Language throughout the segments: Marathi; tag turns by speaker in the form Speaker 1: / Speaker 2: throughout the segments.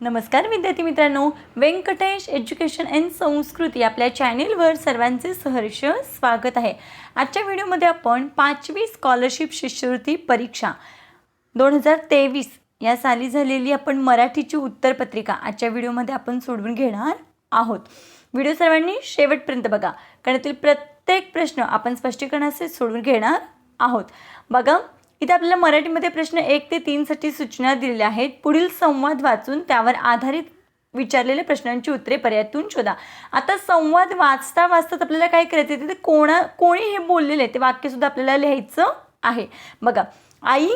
Speaker 1: नमस्कार विद्यार्थी मित्रांनो. व्यंकटेश एज्युकेशन अँड संस्कृती आपल्या चॅनेलवर सर्वांचे सहर्ष स्वागत आहे. आजच्या व्हिडिओमध्ये आपण पाचवी स्कॉलरशिप शिष्यवृत्ती परीक्षा दोन हजार तेवीस या साली झालेली आपण मराठीची उत्तरपत्रिका आजच्या व्हिडिओमध्ये आपण सोडवून घेणार आहोत. व्हिडिओ सर्वांनी शेवटपर्यंत बघा. कारण प्रत्येक प्रश्न आपण स्पष्टीकरणाचे सोडवून घेणार आहोत. बघा इथे आपल्याला मराठीमध्ये प्रश्न एक ते तीनसाठी सूचना दिलेल्या आहेत. पुढील संवाद वाचून त्यावर आधारित विचारलेल्या प्रश्नांची उत्तरे पर्यायातून शोधा. आता संवाद वाचता वाचताच आपल्याला काय करायचं आहे? कोणा कोणी हे बोललेलं आहे? ते वाक्यसुद्धा आपल्याला लिहायचं आहे. बघा आई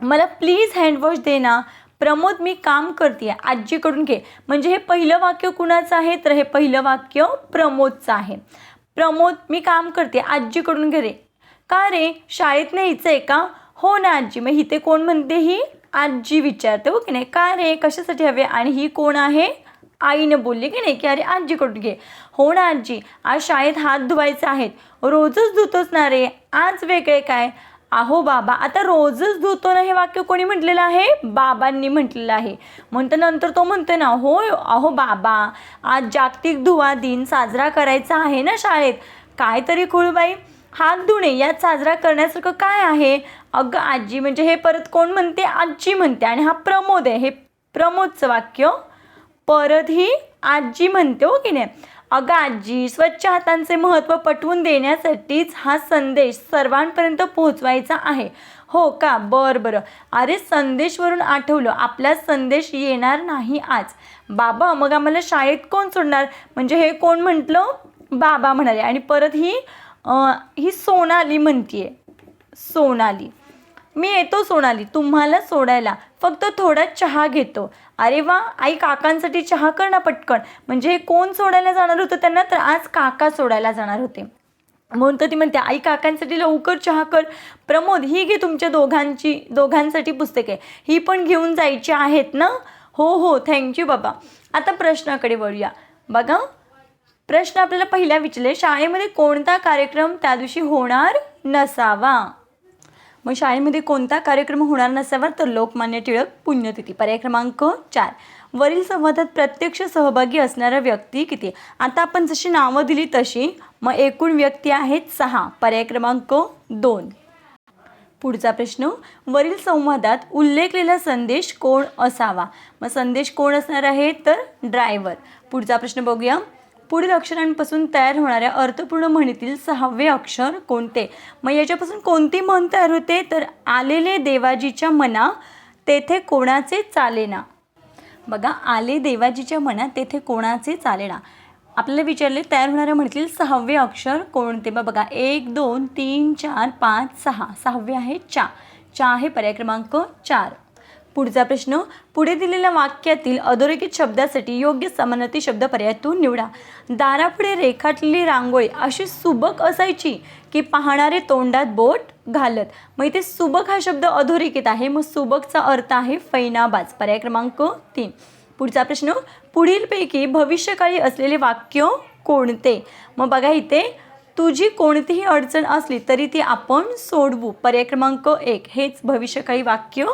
Speaker 1: मला प्लीज हँडवॉश दे ना. प्रमोद मी काम करते आजीकडून घे. म्हणजे हे पहिलं वाक्य कुणाचं आहे? तर हे पहिलं वाक्य प्रमोदचं आहे. प्रमोद मी काम करते आजीकडून घे रे. का रे? शाळेत न्यायचं आहे का? हो ना आजी. मग इथे कोण म्हणते ही? आजी विचारते हो की नाही. का रे? कशासाठी हवे? आणि ही कोण आहे? आईनं बोलली की नाही की अरे आजीकडून घे. हो ना आजी. आज शाळेत हात धुवायचे आहेत. रोजच धुतोच ना रे? आज वेगळे काय? अहो बाबा आता रोजच धुतो ना हे वाक्य कोणी म्हटलेलं आहे? बाबांनी म्हटलेलं आहे. म्हणतं नंतर तो म्हणतो ना हो अहो बाबा आज जागतिक धुवा दिन साजरा करायचा आहे ना शाळेत. काय तरी खुळबाई. हात धुणे यात साजरा करण्यासारखं काय आहे? अगं आजी म्हणजे हे परत कोण म्हणते? आजी म्हणते. आणि हा प्रमोद आहे. हे प्रमोदचं वाक्य. परत ही आजी म्हणते हो की नाही? अगं आजी स्वच्छ हातांचे महत्त्व पटवून देण्यासाठीच हा संदेश सर्वांपर्यंत पोहोचवायचा आहे. हो का? बरं बरं. अरे संदेशवरून आठवलं. आपला संदेश येणार नाही आज. बाबा मग आम्हाला शाळेत कोण सोडणार? म्हणजे हे कोण म्हटलं? बाबा म्हणाले. आणि परत ही ही सोनाली म्हणतीये. सोनाली. मी येतो सोनाली तुम्हाला सोडायला. फक्त थोडा चहा घेतो. अरे वा आई काकांसाठी चहा कर ना पटकन. म्हणजे हे कोण सोडायला जाणार होतं त्यांना? तर आज काका सोडायला जाणार होते. म्हणून तर ती म्हणते आई काकांसाठी लवकर चहा कर. प्रमोद ही घे तुमच्या दोघांची दोघांसाठी पुस्तके. ही पण घेऊन जायची आहेत ना? हो हो थँक्यू बाबा. आता प्रश्नाकडे वळूया. बघा प्रश्न आपल्याला पहिला विचारले शाळेमध्ये कोणता कार्यक्रम त्या दिवशी होणार नसावा? मग शाळेमध्ये कोणता कार्यक्रम होणार नसावा? तर लोकमान्य टिळक पुण्यतिथी. पर्याय क्रमांक चार. वरील संवादात प्रत्यक्ष सहभागी असणाऱ्या व्यक्ती किती? आता आपण जशी नावं दिली तशी मग एकूण व्यक्ती आहेत सहा. पर्याय क्रमांक दोन. पुढचा प्रश्न. वरील संवादात उल्लेखलेला संदेश कोण असावा? मग संदेश कोण असणार आहे? तर ड्रायव्हर. पुढचा प्रश्न बघूया. पुढील अक्षरांपासून तयार होणाऱ्या अर्थपूर्ण म्हणीतील सहावे अक्षर कोणते? मग याच्यापासून कोणती म्हण तयार होते? तर आलेले देवाजीच्या मना तेथे कोणाचे चालेना. बघा आले देवाजीच्या मनात तेथे कोणाचे चालेना. आपल्याला विचारले तयार होणाऱ्या म्हणतील सहावे अक्षर कोणते? बा बघा एक दोन तीन चार पाच सहा. सहावे आहे चा. चा आहे पर्याय क्रमांक चार. पुढचा प्रश्न पुढे दिलेल्या वाक्यातील अधोरेखित शब्दासाठी योग्य समानती शब्द पर्यायातून निवडा. दारापुढे रेखाटलेली रांगोळी अशी सुबक असायची की पाहणारे तोंडात बोट घालत. मग इथे सुबक हा शब्द अधोरेखित आहे मग सुबकचा अर्थ आहे फैनाबाज. पर्याय क्रमांक तीन. पुढचा प्रश्न पुढीलपैकी भविष्यकाळी असलेले वाक्य कोणते? मग बघा इथे तुझी कोणतीही अडचण असली तरी ती आपण सोडवू. पर्याय क्रमांक एक. हेच भविष्यकाळी वाक्य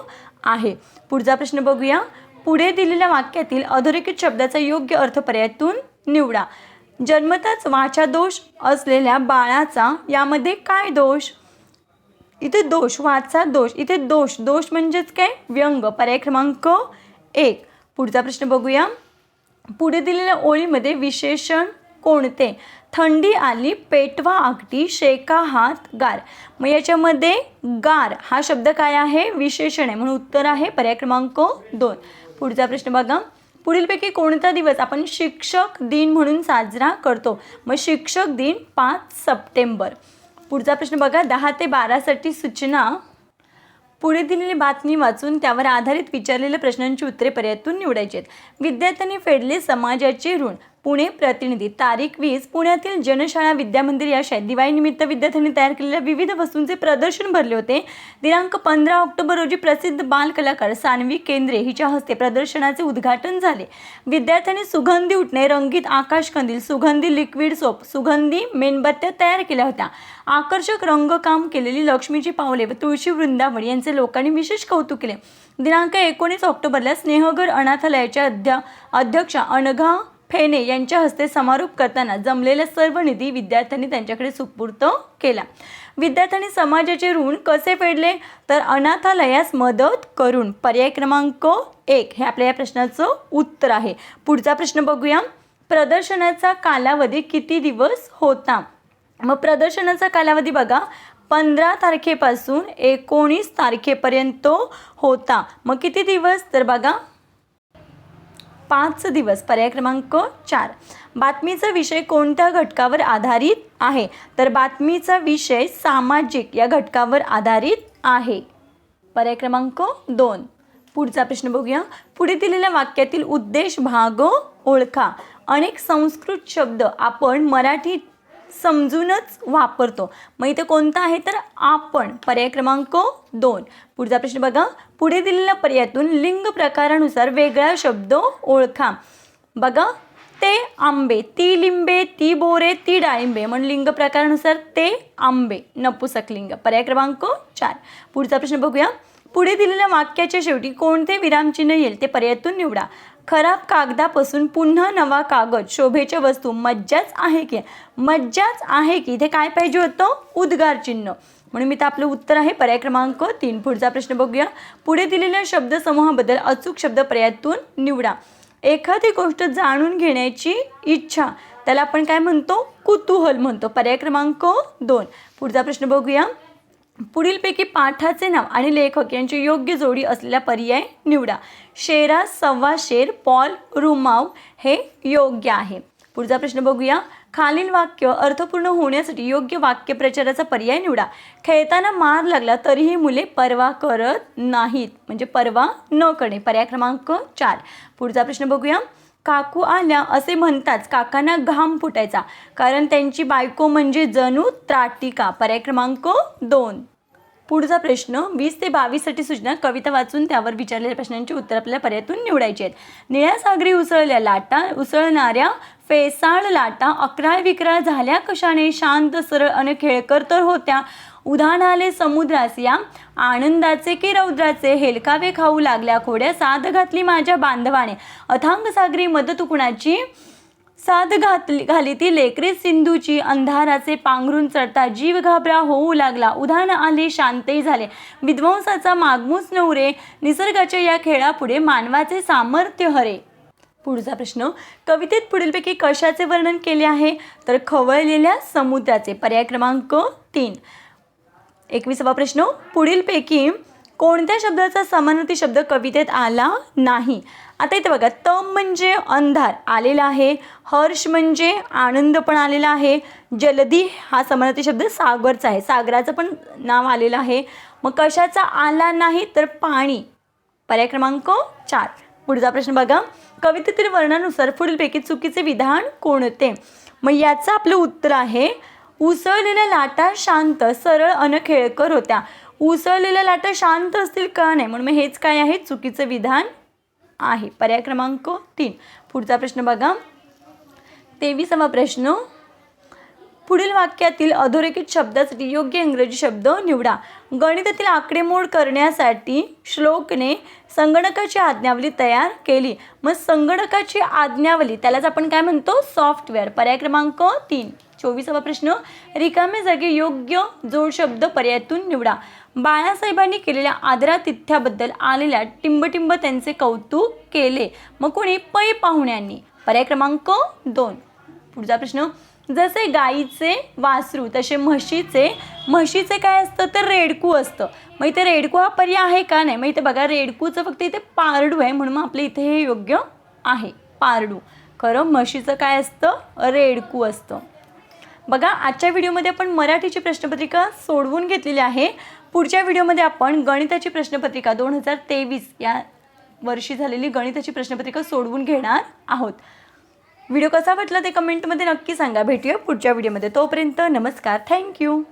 Speaker 1: आहे. पुढचा प्रश्न बघूया. पुढे दिलेल्या वाक्यातील अधोरेखित शब्दाचा योग्य अर्थ पर्यायातून निवडा. जन्मताच वाचा दोष असलेल्या बाळाचा यामध्ये काय दोष? इथे दोष वाचा दोष. इथे दोष. दोष म्हणजेच काय? व्यंग. पर्याय क्रमांक एक. पुढचा प्रश्न बघूया. पुढे दिलेल्या ओळीमध्ये विशेषण कोणते? थंडी आली पेटवा आगटी शेका हात गार. मग याच्यामध्ये गार हा शब्द काय आहे? विशेषण आहे म्हणून उत्तर आहे पर्याय क्रमांक दोन. पुढचा प्रश्न बघा. पुढीलपैकी कोणता दिवस आपण शिक्षक दिन म्हणून साजरा करतो? मग शिक्षक दिन पाच सप्टेंबर. पुढचा प्रश्न बघा. दहा ते बारासाठी सूचना. पुढे दिलेली बातमी वाचून त्यावर आधारित विचारलेल्या प्रश्नांची उत्तरे पर्यायातून निवडायची आहेत. विद्यार्थ्यांनी फेडले समाजाचे ऋण. पुणे प्रतिनिधी तारीख वीस. पुण्यातील जनशाळा विद्यामंदिर या शाळेत दिवाळीनिमित्त विद्यार्थ्यांनी तयार केलेल्या विविध वस्तूंचे प्रदर्शन भरले होते. दिनांक पंधरा ऑक्टोबर रोजी प्रसिद्ध बाल कलाकार केंद्रे हिच्या हस्ते प्रदर्शनाचे उद्घाटन झाले. विद्यार्थ्यांनी सुगंधी उठणे रंगीत आकाशकंदील सुगंधी लिक्विड सोप सुगंधी मेणबत्त्या तयार केल्या होत्या. आकर्षक रंगकाम केलेली लक्ष्मीची पावले व तुळशी वृंदावन यांचे लोकांनी विशेष कौतुक केले. दिनांक एकोणीस ऑक्टोबरला स्नेहगर अनाथालयाच्या अध्या अध्यक्षा अनघा फेने यांच्या हस्ते समारोप करताना जमलेला सर्व निधी विद्यार्थ्यांनी त्यांच्याकडे सुपूर्त केला. विद्यार्थ्यांनी समाजाचे ऋण कसे फेडले? तर अनाथालयास मदत करून पर्याय क्रमांक एक हे आपल्या या प्रश्नाचं उत्तर आहे. पुढचा प्रश्न बघूया. प्रदर्शनाचा कालावधी किती दिवस होता? मग प्रदर्शनाचा कालावधी बघा. पंधरा तारखेपासून एकोणीस तारखेपर्यंत होता. मग किती दिवस? तर बघा. पाच दिवस पर्याय क्रमांक चार. बातमीचा विषय कोणत्या घटकावर आधारित आहे? तर बातमीचा विषय सामाजिक या घटकावर आधारित आहे. पर्याय क्रमांक दोन. पुढचा प्रश्न बघूया. पुढे दिलेल्या वाक्यातील उद्देश भाग ओळखा. अनेक संस्कृत शब्द आपण मराठीत समजूनच वापरतो. मग इथे कोणता आहे तर आपण पर्याय क्रमांक दोन. पुढचा प्रश्न बघा. पुढे दिलेल्या पर्यायातून लिंग प्रकारानुसार वेगळा शब्द ओळखा. बघा. ते आंबे ती लिंबे ती बोरे ती डाळिंबे. म्हणून लिंग प्रकारानुसार ते आंबे नपुसक लिंग. पर्याय क्रमांक चार. पुढचा प्रश्न बघूया. पुढे दिलेल्या वाक्याच्या शेवटी कोणते विरामचिन्ह येईल ते पर्यायातून निवडा. खराब कागदापासून पुन्हा नवा कागद. शोभेच्या वस्तू. मज्जाच आहे की? मज्जाच आहे की? इथे काय पाहिजे होतं? उद्गार चिन्ह. म्हणून मी तर आपलं उत्तर आहे. पर्याय क्रमांक तीन. पुढचा प्रश्न बघूया. पुढे दिलेल्या शब्दसमूहाबद्दल अचूक शब्द पर्यायातून निवडा. एखादी गोष्ट जाणून घेण्याची इच्छा. त्याला आपण काय म्हणतो? कुतूहल म्हणतो. पर्याय क्रमांक दोन. पुढचा प्रश्न बघूया. पुढीलपैकी पाठाचे नाव आणि लेखक यांची योग्य जोडी असलेला पर्याय निवडा. शेरा सव्वा शेर पॉल रुमाव हे योग्य आहे. पुढचा प्रश्न बघूया. खालील वाक्य अर्थपूर्ण होण्यासाठी योग्य वाक्य प्रचाराचा पर्याय निवडा. खेळताना मार लागला तरीही मुले परवा करत नाहीत. म्हणजे परवा न करणे. पर्याय क्रमांक चार. पुढचा प्रश्न बघूया. काकू आल्या असे म्हणताच काकांना घाम फुटायचा. कारण त्यांची बायको म्हणजे जणू त्राटिका. पर्याय क्रमांक दोन. पुढचा प्रश्न वीस ते बावीससाठी सूचना कविता वाचून त्यावर विचारलेल्या प्रश्नांची उत्तर आपल्याला पर्यायातून निवडायची आहेत. निळ्या सागरी उसळल्या लाटा उसळणाऱ्या फेसाळ लाटा अकराळ विक्राळ झाल्या कशाने? शांत सरळ आणि खेळकर तर होत्या. उधाण आले समुद्रास या आनंदाचे की रौद्राचे हेलकावे खाऊ लागल्या खोड्या साध घातली माझ्या बांधवाने. अथांग सागरी मदत कुणाची साध घातली घाली ती लेकरे सिंधूची अंधाराचे पांघरून चढता जीव घाबरा होऊ लागला. उधाण आले शांतही झाले. विध्वंसाचा मागमूस नवरे निसर्गाच्या या खेळापुढे मानवाचे सामर्थ्य हरे. पुढचा प्रश्न कवितेत पुढीलपैकी कशाचे वर्णन केले आहे? तर खवळलेल्या समुद्राचे. पर्याय क्रमांक तीन. एकविसावा प्रश्न. पुढीलपैकी कोणत्या शब्दाचा समानार्थी शब्द कवितेत आला नाही? आता इथे बघा तम म्हणजे अंधार आलेला आहे हर्ष म्हणजे आनंद पण आलेला आहे जलदी हा समानार्थी शब्द सागरचा आहे. सागराचं पण नाव आलेलं आहे. मग कशाचा आला नाही तर पाणी? पर्याय क्रमांक चार. पुढचा प्रश्न बघा. कवितेतील वर्णानुसार पुढीलपैकी चुकीचे विधान कोणते? मग याचं आपलं उत्तर आहे उसळलेल्या लाटा शांत सरळ अन खेळकर होत्या. उसळलेल्या लाटा शांत असतील का नाही? म्हणून मग हेच काय आहे? चुकीचं विधान आहे. पर्याय क्रमांक तीन. पुढचा प्रश्न बघा. तेवीसावा प्रश्न. पुढील वाक्यातील अधोरेखित शब्दासाठी योग्य इंग्रजी शब्द निवडा. गणितातील आकडेमोड करण्यासाठी श्लोकने संगणकाची आज्ञावली तयार केली. मग संगणकाची आज्ञावली त्यालाच आपण काय म्हणतो? सॉफ्टवेअर. पर्याय क्रमांक तीन. चोवीसावा प्रश्न रिकामे जागी योग्य जोड शब्द पर्यायातून निवडा. बाळासाहेबांनी केलेल्या आदरातिथ्याबद्दल आलेल्या टिंबटिंब त्यांचे कौतुक केले. मग कोणी? पै पाहुण्यांनी पर्याय क्रमांक दोन. पुढचा प्रश्न जसे गाईचे वासरू तसे म्हशीचे. म्हशीचे काय असतं? तर रेडकू असतं. मग इथे रेडकू हा पर्याय आहे का नाही? मग इथे बघा रेडकूचं फक्त इथे पारडू आहे म्हणून मग आपल्या इथे हे योग्य आहे. पारडू. खरं म्हशीचं काय असतं? रेडकू असतं. बघा आजच्या व्हिडिओमध्ये आपण मराठीची प्रश्नपत्रिका सोडवून घेतलेली आहे. पुढच्या व्हिडिओमध्ये आपण गणिताची प्रश्नपत्रिका दोन हजार तेवीस या वर्षी झालेली गणिताची प्रश्नपत्रिका सोडवून घेणार आहोत. व्हिडिओ कसा वाटला ते कमेंटमध्ये नक्की सांगा. भेटूया पुढच्या व्हिडिओमध्ये. तोपर्यंत नमस्कार. थँक्यू